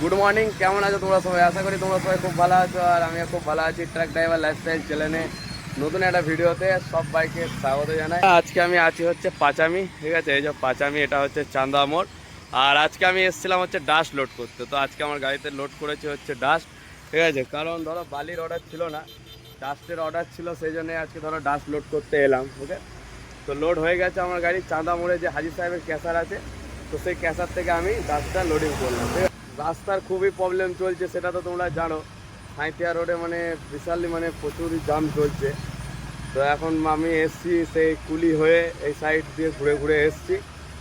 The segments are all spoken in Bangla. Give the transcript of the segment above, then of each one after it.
গুড মর্নিং কেমন আছো তোমরা সবাই? আশা করি তোমরা সবাই খুব ভালো আছো আর আমিও খুব ভালো আছি ট্রাক ড্রাইভার লাইফস্টাইল চ্যানেলে নতুন একটা ভিডিওতে সব বাইকে স্বাগত জানাই। আজকে আমি আছি হচ্ছে পাঁচামি, ঠিক আছে? এই যে পাঁচামি, এটা হচ্ছে চান্দা মোড়। আর আজকে আমি এসেছিলাম হচ্ছে ডাস্ট লোড করতে। তো আজকে আমার গাড়িতে লোড করেছি হচ্ছে ডাস্ট ঠিক আছে? কারণ ধরো বালির অর্ডার ছিল না ডাস্টের অর্ডার ছিল, সেই জন্যে আজকে ধরো ডাস্ট লোড করতে এলাম ওকে তো লোড হয়ে গেছে আমার গাড়ি। চাঁদা মোড়ে যে হাজির সাহেবের ক্যাসার আছে, তো সেই ক্যাসার থেকে আমি ডাস্টটা লোডিং করলাম, ঠিক আছে? রাস্তার খুবই প্রবলেম চলছে, সেটা তো তোমরা জানো। সাঁইতিয়া রোডে মানে বিশালই মানে প্রচুরই জাম চলছে। তো এখন আমি এসছি সেই কুলি হয়ে এই সাইড দিয়ে ঘুরে ঘুরে এসছি।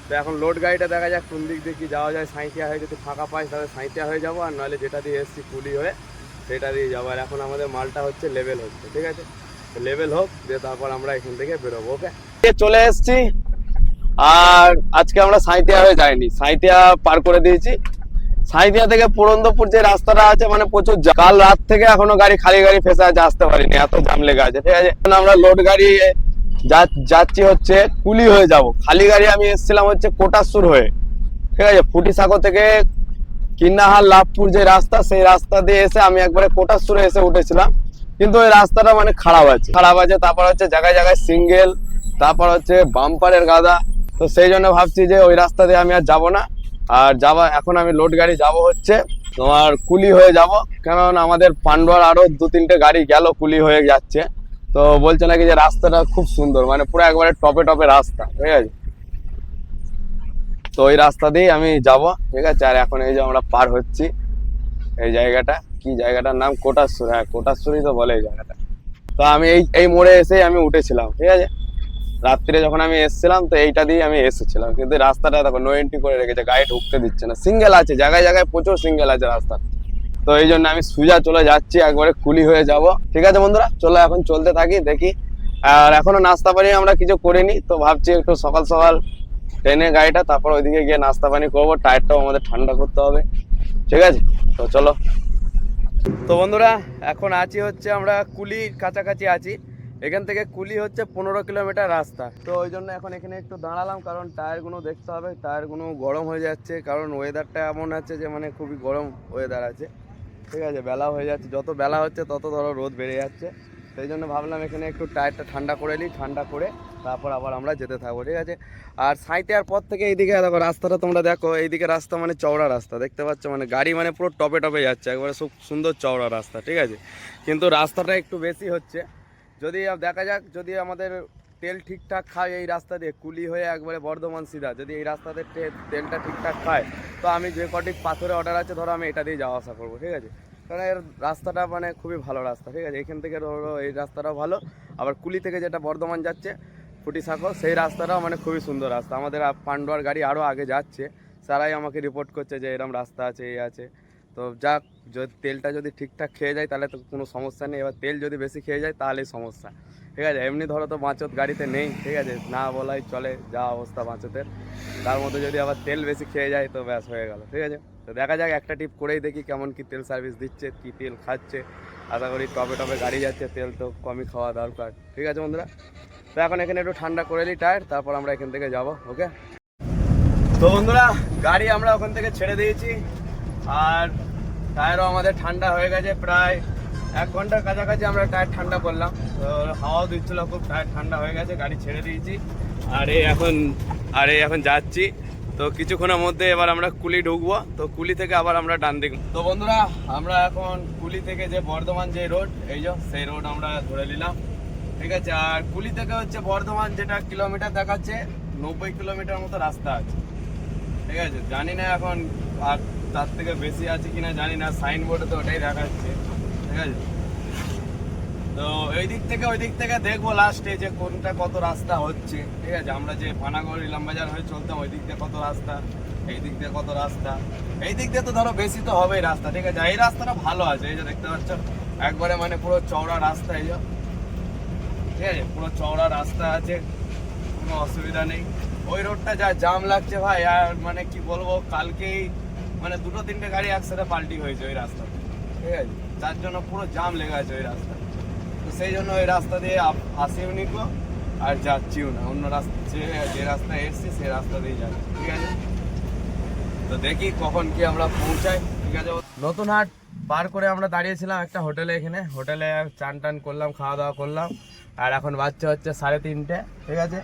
তো এখন লোড গাড়িটা দেখা যাক কোন দিক দিয়ে কি যাওয়া যায়। সাঁইতিয়া হয়ে যদি ফাঁকা পাই তাহলে সাঁইতিয়া হয়ে যাব, আর নাহলে যেটা দিয়ে এসছি কুলি হয়ে সেটা দিয়ে যাব। আর এখন আমাদের মালটা হচ্ছে লেভেল হচ্ছে, ঠিক আছে? লেভেল হোক, দিয়ে তারপর আমরা এখান থেকে বেরোবো, ওকে? চলে এসছি। আর আজকে আমরা সাঁইতিয়া হয়ে যাইনি। সাঁইতিয়া পার করে দিয়েছি। সাঁইতিয়া থেকে পুরন্দপুর যে রাস্তাটা আছে মানে প্রচুর। কাল রাত থেকে এখনও গাড়ি খালি গাড়ি ফেসে আছে, আসতে পারিনি, এত জাম লেগে আছে। ঠিক আছে? এখন আমরা লোড গাড়ি যাচ্ছি হচ্ছে কুলি হয়ে যাব। খালি গাড়ি আমি এসেছিলাম হচ্ছে কোটাসুর হয়ে। ঠিক আছে? ফুটিসাঁকো থেকে কিন্নাহার, লাভপুর যে রাস্তা, সেই রাস্তা দিয়ে এসে আমি একবারে কোটাসুরে এসে উঠেছিলাম। কিন্তু ওই রাস্তাটা মানে খারাপ আছে। খারাপ আছে, তারপর হচ্ছে জায়গায় জায়গায় সিঙ্গেল, তারপর হচ্ছে বাম্পারের গাদা। তো সেই জন্য ভাবছি যে ওই রাস্তা দিয়ে আমি আর যাব না। আর যাবা, এখন আমি লোড গাড়ি যাব হচ্ছে তোমার কুলি হয়ে যাব। কারণ আমাদের পান্ডুয়ার আরও দু তিনটে গাড়ি গেল, কুলি হয়ে যাচ্ছে। তো বলছে নাকি যে রাস্তাটা খুব সুন্দর মানে পুরো একবারে টপে টপে রাস্তা, ঠিক আছে? তো ওই রাস্তা দিয়েই আমি যাব, ঠিক আছে? আর এখন এই যে আমরা পার হচ্ছি, এই জায়গাটা, কি জায়গাটার নাম? কোটাসুর হ্যাঁ কোটাসুরই তো বলে এই জায়গাটা। তো আমি এই এই মোড়ে এসেই আমি উঠেছিলাম, ঠিক আছে? রাত্রিরে যখন আমি এসেছিলাম, তো এইটা দিয়ে আমি এসেছিলাম। কিন্তু রাস্তাটা দেখো নো এন্ট্রি করে রেখেছে, গাড়ি ঢুকতে দিচ্ছে না। সিঙ্গেল আছে, জায়গায় জায়গায় প্রচুর সিঙ্গেল আছে রাস্তা। তো এই জন্য আমি সুজা চলে যাচ্ছি, একবারে কুলি হয়ে যাব। ঠিক আছে বন্ধুরা, চলো এখন চলতে থাকি, দেখি। আর এখনও নাস্তা পানি আমরা কিছু করিনি, তো ভাবছি একটু সকাল সকাল ট্রেনে গাড়িটা, তারপর ওইদিকে গিয়ে নাস্তা পানি করব, টায়ারটাও আমাদের ঠান্ডা করতে হবে। ঠিক আছে? তো চলো। তো বন্ধুরা, এখন আছি হচ্ছে আমরা কুলির কাছাকাছি আছি। এখান থেকে কুলি হচ্ছে পনেরো কিলোমিটার রাস্তা। তো ওই জন্য এখন এখানে একটু দাঁড়ালাম, কারণ টায়ারগুলো দেখতে হবে। টায়ারগুলো গরম হয়ে যাচ্ছে, কারণ ওয়েদারটা এমন আছে যে মানে খুবই গরম ওয়েদার আছে। ঠিক আছে, বেলা হয়ে যাচ্ছে। যত বেলা হচ্ছে, তত ধরো রোদ বেড়ে যাচ্ছে। সেই জন্য ভাবলাম এখানে একটু টায়ারটা ঠান্ডা করে নিই, ঠান্ডা করে তারপর আবার আমরা যেতে থাকব, ঠিক আছে? আর সাঁইতিয়ার পর থেকে এইদিকে দেখো, রাস্তাটা তোমরা দেখো, এইদিকে রাস্তা মানে চওড়া রাস্তা। দেখতে পাচ্ছ মানে গাড়ি মানে পুরো টপে টপে যাচ্ছে, একবারে খুব সুন্দর চওড়া রাস্তা, ঠিক আছে? কিন্তু রাস্তাটা একটু বেশি হচ্ছে। যদি দেখা যাক, যদি আমাদের তেল ঠিকঠাক খায় এই রাস্তা দিয়ে, কুলি হয়ে একবারে বর্ধমান সিধা, যদি এই রাস্তাতে তেলটা ঠিকঠাক খায়, তো আমি যে কটি পাথরে অর্ডার আছে, ধরো আমি এটা দিয়ে যাওয়া আসা করব, ঠিক আছে? কারণ এর রাস্তাটা মানে খুবই ভালো রাস্তা, ঠিক আছে? এখান থেকে ধরো এই রাস্তাটাও ভালো, আবার কুলি থেকে যেটা বর্ধমান যাচ্ছে ফুটিসাঁকো সেই রাস্তাটাও মানে খুবই সুন্দর রাস্তা। আমাদের পান্ডুয়ার গাড়ি আরও আগে যাচ্ছে তারাই আমাকে রিপোর্ট করছে যে এরকম রাস্তা আছে এই আছে। তো যাক, যদি তেলটা যদি ঠিকঠাক খেয়ে যায়, তাহলে তো কোনো সমস্যা নেই। এবার তেল যদি বেশি খেয়ে যায়, তাহলেই সমস্যা। ঠিক আছে? এমনি ধরো তো বাঁচত গাড়িতে নেই, ঠিক আছে? না বলাই চলে, যা অবস্থা বাঁচতের। তার মধ্যে যদি আবার তেল বেশি খেয়ে যায়, তো ব্যাস হয়ে গেল, ঠিক আছে? তো দেখা যাক, একটা টিপ করেই দেখি কেমন কি তেল সার্ভিস দিচ্ছে, কি তেল খাচ্ছে। আশা করি টপে টপে গাড়ি যাচ্ছে, তেল তো কমই খাওয়া দরকার, ঠিক আছে বন্ধুরা? তো এখন এখানে একটু ঠান্ডা করে নিই টায়ার, তারপর আমরা এখান থেকে যাব, ওকে? তো বন্ধুরা, গাড়ি আমরা ওখান থেকে ছেড়ে দিয়েছি। আর টায়ারও আমাদের ঠান্ডা হয়ে গেছে প্রায় এক ঘণ্টার কাছাকাছি আমরা টায়ার ঠান্ডা করলাম। তো হাওয়াও দিচ্ছিল, খুব টায়ার ঠান্ডা হয়ে গেছে, গাড়ি ছেড়ে দিয়েছি। আর এই এখন, আর এই এখন যাচ্ছি। তো কিছুক্ষণের মধ্যে এবার আমরা কুলি ঢুকবো। তো কুলি থেকে আবার আমরা ডান দিক তো বন্ধুরা, আমরা এখন কুলি থেকে যে বর্ধমান যে রোড, এই যে সেই রোড আমরা ধরে নিলাম। ঠিক আছে, আর কুলি থেকে হচ্ছে বর্ধমান যেটা কিলোমিটার দেখাচ্ছে, নব্বই কিলোমিটার মতো রাস্তা আছে। ঠিক আছে, জানি না এখন আর তার থেকে বেশি আছে কিনা জানি না সাইনবোর্ডে তো ওটাই দেখাচ্ছে, ঠিক আছে? তো এই দিক থেকে ওই দিক থেকে দেখব লাস্টে যে কোনটা কত রাস্তা হচ্ছে, ঠিক আছে? আমরা যে পানাগড় ইলামবাজার হয়ে চলতাম, ওই দিক দিয়ে কত রাস্তা, এই দিক দিয়ে কত রাস্তা, এই দিক দিয়ে তো ধরো বেশি তো হবেই রাস্তা, ঠিক আছে? এই রাস্তাটা ভালো আছে, এই যে দেখতে পাচ্ছ, একবারে মানে পুরো চওড়া রাস্তা, এই ঠিক আছে? পুরো চওড়া রাস্তা আছে, কোনো অসুবিধা নেই। ওই রোডটা যা জাম লাগছে ভাই, আর মানে কি বলব, কালকেই মানে দুটো তিনটে গাড়ি একসাথে পাল্টি হয়েছে ওই রাস্তা ঠিক আছে? যার জন্য পুরো জাম লেগে আছে ওই রাস্তা তো সেই জন্য ওই রাস্তা দিয়ে আসিও নি আর যাচ্ছিও না। অন্য রাস্তা যে যে রাস্তায় এসছি সেই রাস্তা দিয়ে যাচ্ছি। ঠিক আছে? তো দেখি কখন কি আমরা পৌঁছাই। ঠিক আছে? নতুন হাট পার করে আমরা দাঁড়িয়েছিলাম একটা হোটেলে এখানে। হোটেলে চান টান করলাম, খাওয়া দাওয়া করলাম। আর এখন বাচ্চা হচ্ছে সাড়ে তিনটে। ঠিক আছে?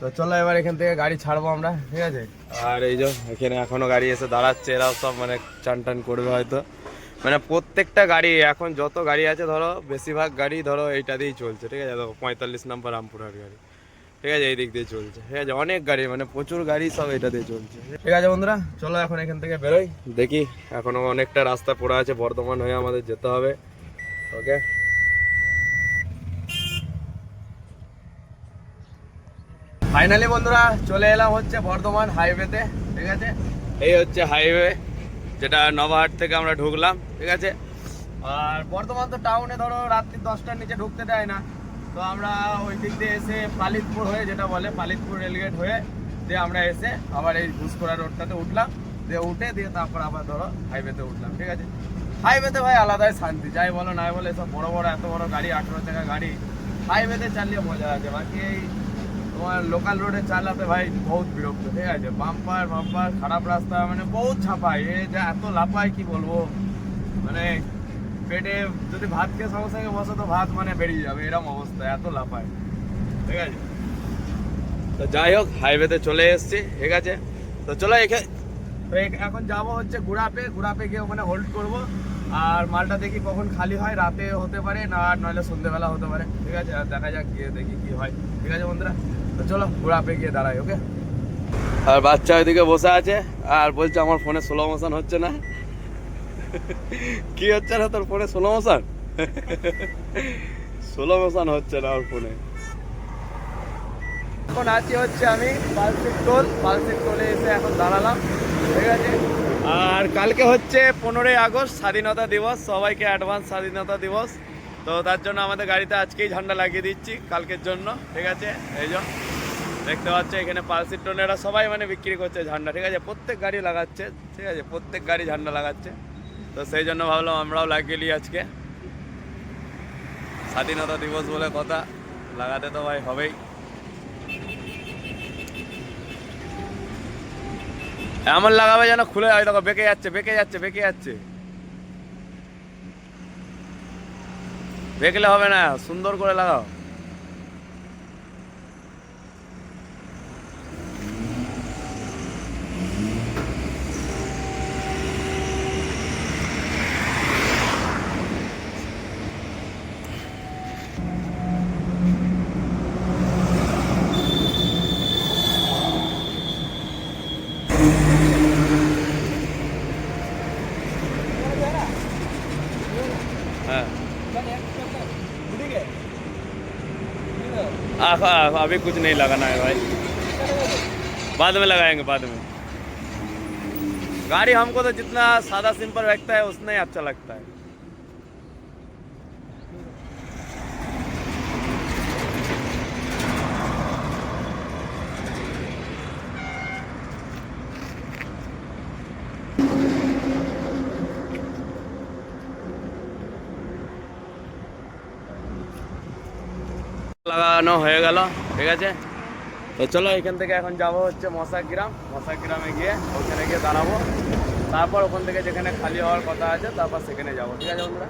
তো চলো এবার এখান থেকে গাড়ি ছাড়বো আমরা ঠিক আছে? আর এই যে এখানে এখনও গাড়ি এসে দাঁড়াচ্ছে এরাও সব মানে চান টান করবে হয়তো। মানে প্রত্যেকটা গাড়ি এখন যত গাড়ি আছে ধরো বেশিরভাগ গাড়ি ধরো এইটা দিয়েই চলছে ঠিক আছে? দেখো পঁয়তাল্লিশ নম্বর রামপুরহাট গাড়ি ঠিক আছে? এই দিক দিয়ে চলছে ঠিক আছে? অনেক গাড়ি মানে প্রচুর গাড়ি সব এটা দিয়ে চলছে। ঠিক আছে বন্ধুরা চলো এখন এখান থেকে বেরোই। দেখি এখনও অনেকটা রাস্তা পড়ে আছে বর্ধমান হয়ে আমাদের যেতে হবে ওকে? ফাইনালি বন্ধুরা, চলে এলাম হচ্ছে বর্ধমান হাইওয়েতে ঠিক আছে? এই হচ্ছে হাইওয়ে যেটা নবাহাট থেকে আমরা ঢুকলাম, ঠিক আছে? আর বর্ধমান তো টাউনে ধরো রাত্রি দশটার নিচে ঢুকতে দেয় না। তো আমরা ওই দিক দিয়ে এসে পালিতপুর হয়ে, যেটা বলে পালিতপুর রেলগেট হয়ে, দিয়ে আমরা এসে আবার এই ঘুষকোড়া রোডটাতে উঠলাম। দিয়ে উঠে দিয়ে তারপর আবার ধরো হাইওয়েতে উঠলাম, ঠিক আছে? হাইওয়েতে ভাই আলাদাই শান্তি, যাই বলো নাই বলো, এসব বড় বড়, এত বড় গাড়ি, আঠেরো চাকা গাড়ি হাইওয়েতে চালিয়ে মজা আছে। বাকি এই তোমার লোকাল রোডে চালাতে ভাই বহুত বিরক্ত, ঠিক আছে? বাম্পার বাম্পার খারাপ রাস্তা মানে বহুত ছাপায়। এ যা এত লাপায় কি বলব? মানে পেটে যদি ভাত খেয়ে সঙ্গে সঙ্গে বসে, তো ভাত মানে বেরিয়ে যাবে এরকম অবস্থা, এত লাপায় ঠিক আছে? তো যাই হোক হাইওয়েতে চলে এসেছি, ঠিক আছে? তো চলো এখানে তো এখন যাব হচ্ছে গুড়াপে গুড়াপে গিয়ে ওখানে হোল্ড করব। আর মালটা দেখি কখন খালি হয় রাতে হতে পারে না আর নইলে সন্ধ্যেবেলা হতে পারে। ঠিক আছে দেখা যাক গিয়ে দেখি কি হয়। ঠিক আছে বন্ধুরা? তো চলো গুড়াপে গিয়ে দাঁড়াই ওকে? আর বাচ্চা ওইদিকে বসে আছে আর বলছে আমার ফোনে স্লো মোশন হচ্ছে না। কি হচ্ছে না তোর ফোনে স্লো মোশন স্লো মোশন হচ্ছে না ওর ফোনে। এখন আছি হচ্ছে আমি পালসিক টোল পালসিক টোলে এসে এখন দাঁড়ালাম। ঠিক আছে? আর কালকে হচ্ছে পনেরোই আগস্ট স্বাধীনতা দিবস, সবাইকে অ্যাডভান্স স্বাধীনতা দিবস। তো তার জন্য আমাদের গাড়িতে আজকেই ঝান্ডা লাগিয়ে দিচ্ছি, কালকের জন্য, ঠিক আছে? এই জন্য দেখতে পাচ্ছ এখানে পালসিক টোনেরা সবাই মানে বিক্রি করছে ঝান্ডা, ঠিক আছে? প্রত্যেক গাড়ি লাগাচ্ছে, ঠিক আছে? প্রত্যেক গাড়ি ঝান্ডা লাগাচ্ছে। তো সেই জন্য ভাবলাম আমরাও লাগিয়ে নিই আজকে। স্বাধীনতা দিবস বলে কথা, লাগাতে তো ভাই হবেই। এমন লাগাবে যেন খুলে হয় দেখো, বেঁকে যাচ্ছে বেঁকে যাচ্ছে বেঁকে যাচ্ছে। বেঁকলে হবে না, সুন্দর করে লাগাও। आख, अभी कुछ नहीं लगाना है भाई। बाद में लगाएँगे बाद में। गाड़ी हमको तो जितना सादा सिंपल लगता है उतना ही अच्छा लगता है। লাগানো হয়ে গেল, ঠিক আছে? তো চলো এখান থেকে এখন যাব হচ্ছে মশাগ্রাম। মশাগ্রামে গিয়ে ওখানে গিয়ে দাঁড়াবো। তারপর ওখান থেকে যেখানে খালি হওয়ার কথা আছে, তারপর সেখানে যাব। ঠিক আছে বন্ধুরা?